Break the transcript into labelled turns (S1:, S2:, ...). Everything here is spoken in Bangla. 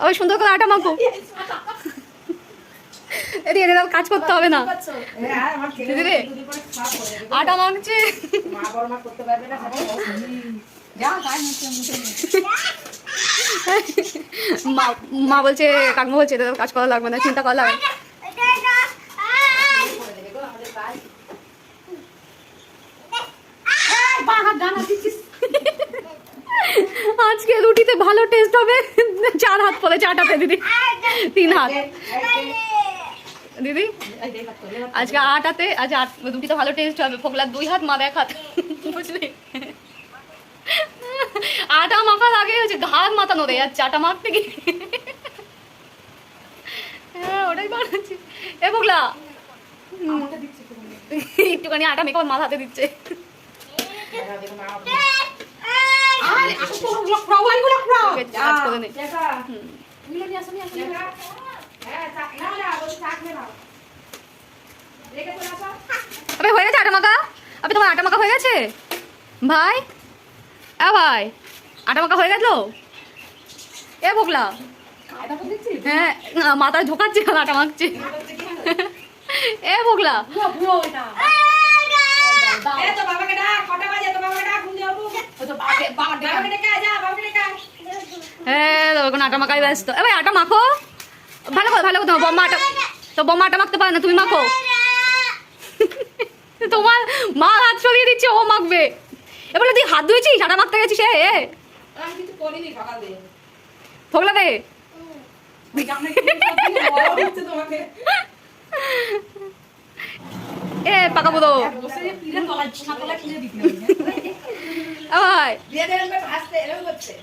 S1: আবার সুন্দর করে আটা মাখো এদিকে এদের কাজ করতে হবে না দিদি। আটা মাখছে
S2: মা
S1: বলছে, কাকমা বলছে, এদের কাজ করা লাগবে না, চিন্তা করা লাগবে না। আজকে রুটিতে ভালো টেস্ট হবে। চার হাত পরে চাটাতে দিদি। তিন হাত। দিদি, আজকে আটাতে আজ আট, রুটিতে ভালো টেস্ট হবে। ফোকলার দুই হাত মা এক হাত। বুঝলি? আটা মাখার আগে হচ্ছে ঘাত মাথা নড়ে যাচ্ছে আটা মাখতে গিয়ে হ্যাঁ ওটাই। একটুখানি আটা মেখে মাথাতে দিচ্ছে।
S2: হয়ে
S1: গেছে আটা মাখা আবে তোমার আটা মাখা হয়ে গেছে ভাই আ ভাই আটা মাখা হয়ে গেল এ ভোগলা? হ্যাঁ মাথায় ঢোকাচ্ছে আটা মাখছে এ ভোগলা হ্যাঁ আটা মাখাই ব্যস্ত এ ভাই আটা মাখো ভালো করে ভালো করে তোমার বম্মা আটা তো বম্মা আটা মাখতে পারে না তুমি মাখো তোমার মা হাত সরিয়ে দিচ্ছে ও মাখবে এবারে তুই হাত ধুয়েছিস আটা মাখতে গেছিস এ। ভোগলা দে
S2: জামাই কি করছিস? বড় হচ্ছে তোমাকে।
S1: এ পাকা বুদো
S2: বসে